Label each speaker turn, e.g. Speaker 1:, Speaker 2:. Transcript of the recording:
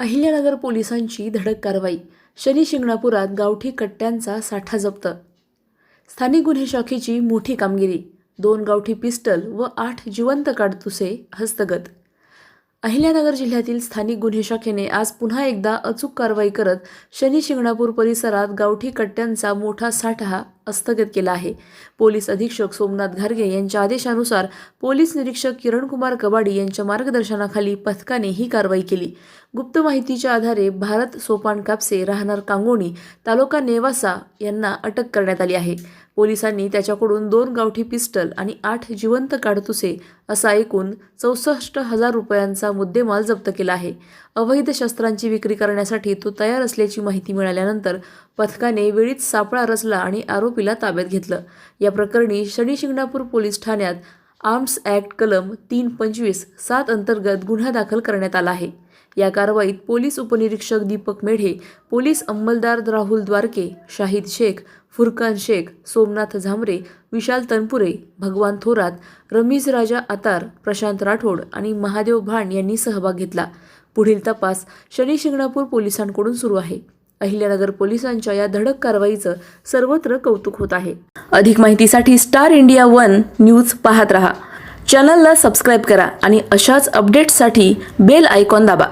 Speaker 1: अहिल्यानगर पोलिसांची धडक कारवाई. शनी शिंगणापुरात गावठी कट्ट्यांचा साठा जप्त. स्थानिक गुन्हे शाखेची मोठी कामगिरी. दोन गावठी पिस्टल व आठ जिवंत काडतुसे हस्तगत. अहिल्यानगर जिल्ह्यातील स्थानिक गुन्हे शाखेने आज पुन्हा एकदा अचूक कारवाई करत शनी शिंगणापूर परिसरात गावठी कट्ट्यांचा मोठा साठा हस्तगत केला आहे. पोलीस अधीक्षक सोमनाथ घारगे यांच्या आदेशानुसार पोलीस निरीक्षक किरणकुमार कबाडी यांच्या मार्गदर्शनाखाली पथकाने ही कारवाई केली. गुप्त माहितीच्या आधारे भारत सोपान कापसे राहणार कांगोणी तालुका नेवासा यांना अटक करण्यात आली आहे. पोलिसांनी त्याच्याकडून दोन गावठी पिस्टल आणि आठ जिवंत काडतुसे असा एकूण चौसष्ट हजार रुपयांचा मुद्देमाल जप्त केला आहे. अवैध शस्त्रांची विक्री करण्यासाठी तो तयार असल्याची माहिती मिळाल्यानंतर पथकाने वेळीच सापळा रचला आणि आरोपीला ताब्यात घेतलं. या प्रकरणी शनिशिंगणापूर पोलीस ठाण्यात आर्म्स ॲक्ट कलम तीन पंचवीस सात अंतर्गत गुन्हा दाखल करण्यात आला आहे. या कारवाईत पोलीस उपनिरीक्षक दीपक मेढे पोलीस अंमलदार राहुल द्वारके शाहिद शेख फुरकान शेख सोमनाथ झांबरे विशाल तनपुरे भगवान थोरात रमीज राजा आतार प्रशांत राठोड आणि महादेव भाण यांनी सहभाग घेतला. पुढील तपास शनी शिंगणापूर पोलिसांकडून सुरू आहे. अहिल्यानगर पोलिसांच्या या धडक कारवाईचं सर्वत्र कौतुक होत आहे. अधिक माहितीसाठी स्टार इंडिया वन न्यूज पाहत रहा. चॅनलला सबस्क्राईब करा आणि अशाच अपडेट्ससाठी बेल आयकॉन दाबा.